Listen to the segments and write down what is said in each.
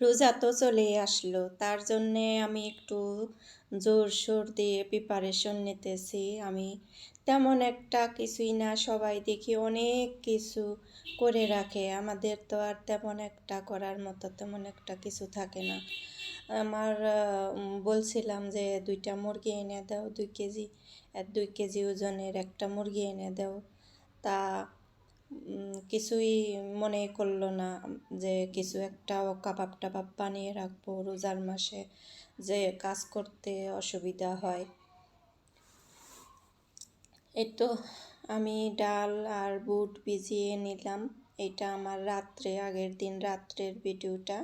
রোজা তো চলে আসলো। তার জন্যে আমি একটু জোর সোর দিয়ে প্রিপারেশন নিতেছি। আমি তেমন একটা কিছুই না, সবাই দেখি অনেক কিছু করে রাখে। আমাদের তো আর তেমন একটা করার মতো তেমন একটা কিছু থাকে না। আমার বলছিলাম যে দুইটা মুরগি এনে দাও, দুই কেজি দুই কেজি ওজনের একটা মুরগি এনে দাও। তা কিছুই মনে করল না যে কিছু একটা কাবাব টাবাব বানিয়ে রাখব রোজার মাসে, যে কাজ করতে অসুবিধা হয়। এই তো আমি ডাল আর বুট ভিজিয়ে নিলাম। এটা আমার রাত্রে, আগের দিন রাত্রের ভিডিওটা।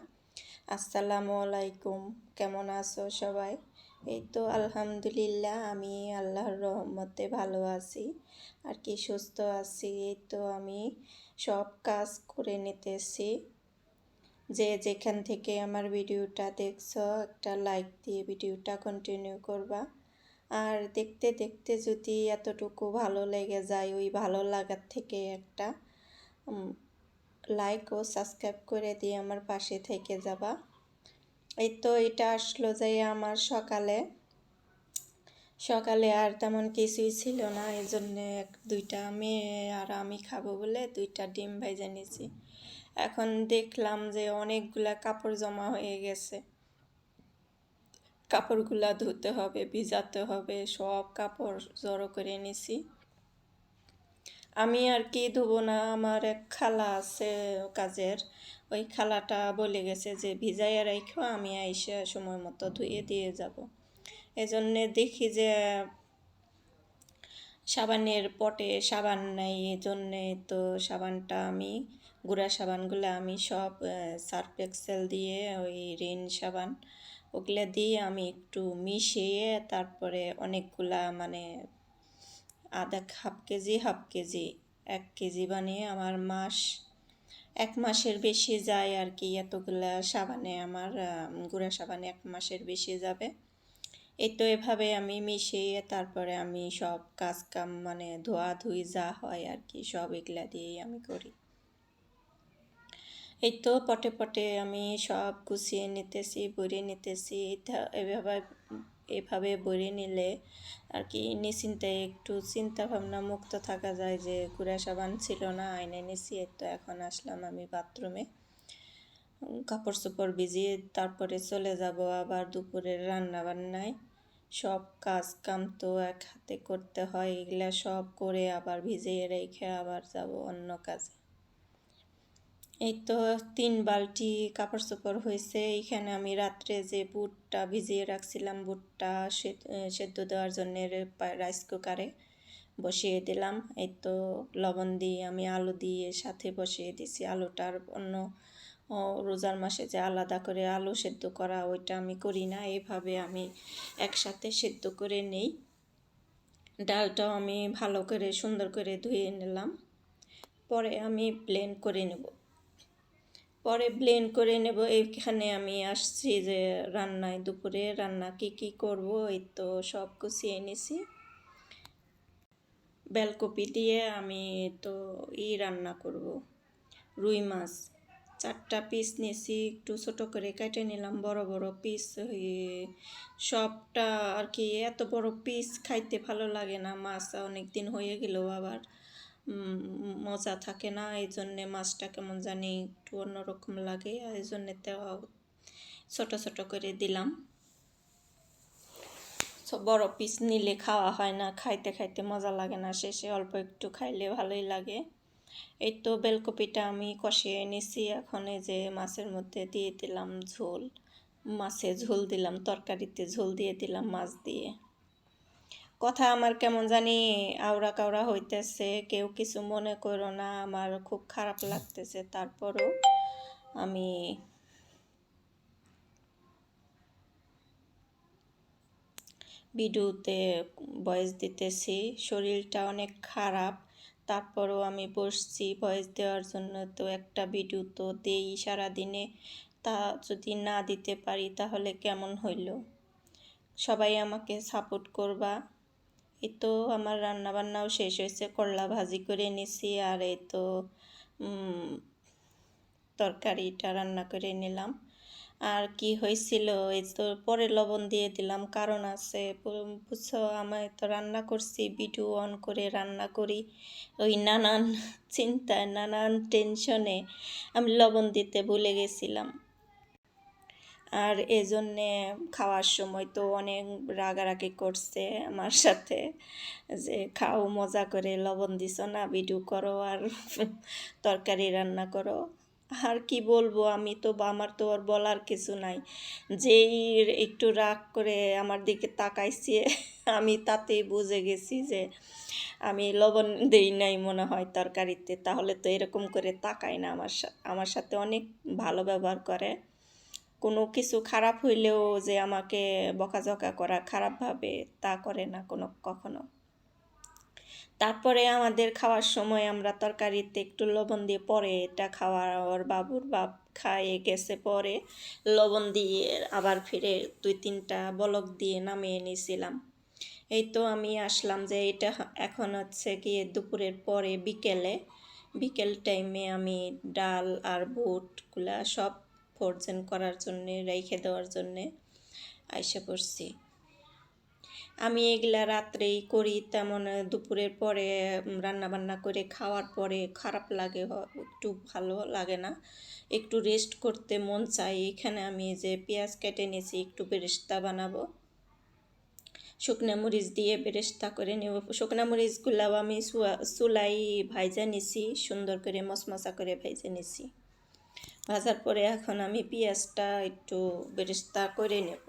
আসসালামু আলাইকুম, কেমন আছো সবাই? এই তো আলহামদুলিল্লাহ, আমি আল্লাহর রহমতে ভালো আছি। আর কি, সুস্থ আছি? এই তো আমি সব কাজ করে নিতেছি। যে যেখান থেকে আমার ভিডিওটা দেখছ, একটা লাইক দিয়ে ভিডিওটা কন্টিনিউ করবা। আর দেখতে দেখতে যদি এতটুকু ভালো লেগে যায়, ওই ভালো লাগার থেকে একটা লাইক ও সাবস্ক্রাইব করে দিয়ে আমার পাশে থেকে যাবা। এই তো এটা আসলো যে আমার সকালে। সকালে আর তেমন কিছুই ছিল না, এই জন্যে এক, দুইটা মেয়ে আর আমি খাব বলে দুইটা ডিম ভেজে নিয়েছি এখন দেখলাম যে অনেকগুলা কাপড় জমা হয়ে গেছে। কাপড়গুলা ধুতে হবে, ভিজাতে হবে, সব কাপড় জড়ো করে নিছি। আমি আর কি ধুবো না, আমার এক খালা আছে কাজের, ওই খালাটা বলে গেছে যে, ভিজাইয়া রাখো আমি আইসে সময় মতো ধুয়ে দিয়ে যাব। এজন্যে দেখি যে, সাবানের পটে সাবান নাই এই জন্যে তো সাবানটা আমি, গুঁড়া সাবানগুলো আমি সব সার্ফ এক্সেল দিয়ে ওই রিন সাবান, ওগুলো দিয়ে আমি একটু মিশিয়ে তারপরে অনেকগুলা মানে আধা হাফ কেজি হাফ কেজি, এক কেজি বানিয়ে আমার মাস, এক মাসের বেশি যায় আর কি। এতগুলা সাবানে আমার গুঁড়া সাবানে এক মাসের বেশি যাবে। এই তো এভাবে আমি মিশিয়ে তারপরে আমি সব কাজ কাম মানে ধোয়া ধুই যা হয় আর কি, সব এগুলা দিয়েই আমি করি। এই তো পটে পটে আমি সব গুছিয়ে নিতেছি বইরে নিতেছি। এভাবে এভাবে বইরে নিলে আর কি নিশ্চিন্তে একটু চিন্তা ভাবনা মুক্ত থাকা যায় যে গুড়া সাবান ছিল না আইনে নিছি তো এখন আসলাম আমি বাথরুমে। কাপড় চোপড় ভিজিয়ে তারপরে চলে যাব আবার দুপুরের রান্না বান্নায় সব কাজ কাম তো এক হাতে করতে হয়, এগুলা সব করে আবার ভিজিয়ে রেখে আবার যাব অন্য কাজে। এই তো তিন বালতি কাপড় চোপড় হয়েছে। এইখানে আমি রাত্রে যে বুটটা ভিজিয়ে রাখছিলাম, বুটটা সেদ্ধ দেওয়ার জন্য রাইস কুকারে বসিয়ে দিলাম। এই তো লবণ দিয়ে আমি আলু দিয়ে সাথে বসিয়ে দিছি। আলুটার অন্য রোজার মাসে যে আলাদা করে আলু সেদ্ধ করা ওইটা আমি করি না। এভাবে আমি একসাথে সেদ্ধ করে নেই। ডালটাও আমি ভালো করে সুন্দর করে ধুয়ে নিলাম। পরে আমি প্লেন করে নেব। পরে ব্লেন্ড করে নেব। এইখানে আমি আসছি যে রান্নায় দুপুরে রান্না কি কি করব, এই তো সব গুছিয়ে নিছি। বেলকপি দিয়ে আমি তো ই রান্না করব, রুই মাছ। চারটা পিস নিয়েছি একটু ছোটো করে কেটে নিলাম, বড় বড় পিস সবটা আর কি এত বড় পিস খাইতে ভালো লাগে না, মাছ অনেক দিন হয়ে গেল আবার। মজা থাকে না এই জন্যে মাছটা কেমন জানি একটু অন্যরকম লাগে, আর এই জন্যে ছোট ছোট করে দিলাম। বড় পিস নিলে খাওয়া হয় না, খাইতে খাইতে মজা লাগে না, শেষে অল্প একটু খাইলে ভালোই লাগে। এই তো বেলকপিটা আমি কষিয়ে নিছি, এখন এই যে মাছের মধ্যে দিয়ে দিলাম ঝোল, মাছে ঝোল দিলাম, তরকারিতে ঝোল দিয়ে দিলাম মাছ দিয়ে। কথা আমার কেমন জানি আওড়া কাওড়া হইতেছে, কেউ কিছু মনে করো না, আমার খুব খারাপ লাগতেছে। তারপরও আমি ভিডিওতে ভয়েস দিতেছি, শরীরটা অনেক খারাপ। তারপরও আমি বসছি, ভয়েস দেওয়ার জন্য তো একটা ভিডিও তো দেই সারাদিনে। তা যদি না দিতে পারি তাহলে কেমন হইল? সবাই আমাকে সাপোর্ট করবা। এই তো আমার রান্না বান্নাও শেষ হয়েছে। করলা ভাজি করে নিছি আর এই তো তরকারিটা রান্না করে নিলাম। আর কি হয়েছিল? এই তো পরে লবণ দিয়ে দিলাম, কারণ আছে। বুঝছ, আমি তো রান্না করছি, ভিডিও অন করে রান্না করি। ওই নানান চিন্তায়, নানান টেনশনে আমি লবণ দিতে ভুলে গেছিলাম। আর এজন্যে খাওয়ার সময় তো অনেক রাগারাগি করছে আমার সাথে যে, খাও, মজা করে লবণ দিছ না, ভিডিও করো আর তরকারি রান্না করো। আর কি বলব, আমি তো, আমার তো আর বলার কিছু নাই। যেই একটু রাগ করে আমার দিকে তাকাইছে, আমি তাতেই বুঝে গেছি যে, আমি লবণ দেই নাই মনে হয় তরকারিতে, তাহলে তো এরকম করে তাকায় না আমার আমার সাথে অনেক ভালো ব্যবহার করে। কোনো কিছু খারাপ হইলেও যে আমাকে বকাঝকা করা খারাপভাবে তা করে না কোনো, কখনো। তারপরে আমাদের খাওয়ার সময় আমরা তরকারিতে একটু লবণ দিয়ে পরে এটা খাওয়ার ওর বাবুর বাপ খাইয়ে গেছে পরে লবণ দিয়ে আবার ফিরে দুই তিনটা বলক দিয়ে নামিয়ে নিয়েছিলাম। এই তো আমি আসলাম যে এটা এখন হচ্ছে গিয়ে দুপুরের পরে বিকেলে, বিকেল টাইমে আমি ডাল আর বুটগুলা সব ফোরজেন করার জন্যে, রেখে দেওয়ার জন্যে আয়সা পড়ছি। আমি এগুলা রাত্রেই করি, তেমন দুপুরের পরে রান্না বান্না করে খাওয়ার পরে খারাপ লাগে একটু ভালো লাগে না। একটু রেস্ট করতে মন চাই, এখানে আমি যে পেঁয়াজ কেটে নিয়েছি, একটু বেরেস্তা বানাবো। শুকনো মরিচ দিয়ে বেরেস্তা করে নেব। শুকনা মরিচগুলাও আমি চুলাই ভাইজা নিছি, সুন্দর করে মশমশা করে ভাইজা নিছি। ভাজার পরে এখন আমি পেঁয়াজটা একটু বেরেস্তা করে নেব।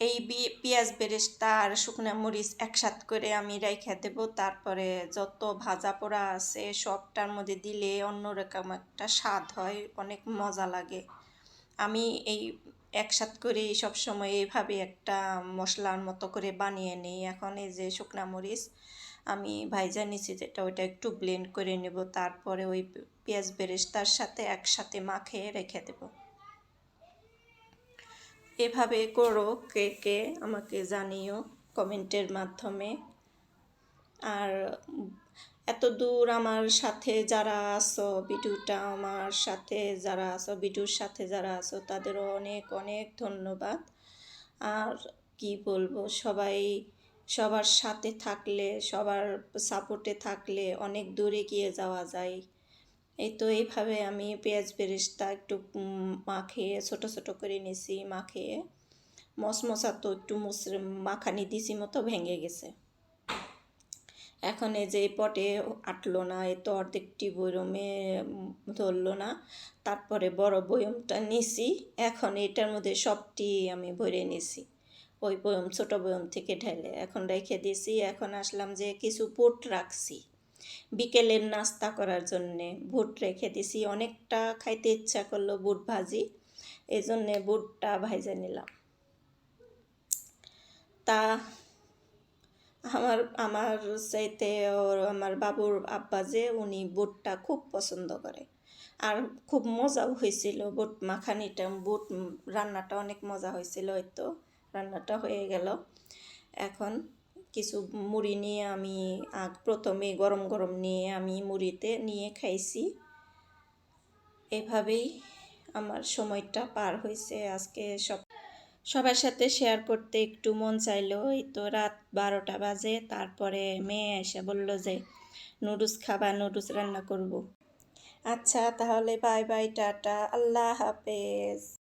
এই পেঁয়াজ, বেরেস্তা আর শুকনা মরিচ একসাথ করে আমি রেখে দেব। তারপরে যত ভাজা পোড়া আছে সবটার মধ্যে দিলে অন্যরকম একটা স্বাদ হয়, অনেক মজা লাগে। আমি এই একসাথ করে সব সময় এইভাবে একটা মশলার মতো করে বানিয়ে নিই। এখন এই যে শুকনা মরিচ আমি ভাইজা নিছি যেটা ওইটা একটু ব্লেন্ড করে নেব, তারপরে ওই পেঁয়াজ বেরেস্তার সাথে একসাথে মাখিয়ে রেখে দেবো। এভাবে করো, কে কে আমাকে জানিও কমেন্টের মাধ্যমে। আর এত দূর আমার সাথে যারা আছো, ভিডিওটা আমার সাথে যারা আছো, ভিডিওর সাথে যারা আছো, তাদেরও অনেক অনেক ধন্যবাদ। আর কি বলব, সবাই সবার সাথে থাকলে, সবার সাপোর্টে থাকলে অনেক দূরে গিয়ে যাওয়া যায়। এই তো এইভাবে আমি পেঁয়াজ বেরেস্তা একটু মাখিয়ে ছোট ছোট করে নিছি মাখিয়ে মশমশা তো একটু মুসরে, মাখানি দিছি মতো ভেঙে গেছে। এখন এই যে পটে আটলো না এ তো অর্ধেকটি বয়মে ধরলো না। তারপরে বড় বয়মটা নিছি, এখন এটার মধ্যে সবটি আমি ভরে নিছি। ওই বয়ম, ছোট বয়ম থেকে ঢেলে এখন রেখে দিয়েছি। এখন আসলাম যে কিছু বুট রাখছি। বিকেলের নাস্তা করার জন্যে বুট রেখে দিছি অনেকটা খাইতে ইচ্ছা করল বুট ভাজি এই জন্যে বুটটা ভাইজে নিলাম। তা আমার আমার চাইতে ওর, আমার বাবুর আব্বা যে উনি বুটটা খুব পছন্দ করে। আর খুব মজাও হয়েছিল বুট মাখানিটা। বুট রান্নাটা অনেক মজা হয়েছিল এই তো। রান্নাটা হয়ে গেল। এখন কিছু মুড়ি নিয়ে আমি আগ প্রথমে গরম গরম নিয়ে আমি মুড়িতে নিয়ে খাইছি। এভাবেই আমার সময়টা পার হয়েছে আজকে সব। সবার সাথে শেয়ার করতে একটু মন চাইলো, এই তো রাত বারোটা বাজে, তারপরে মেয়ে এসে বলল যে, নুডলস খাবা, নুডলস রান্না করব। আচ্ছা তাহলে বাই বাই, টাটা, আল্লাহ হাফেজ।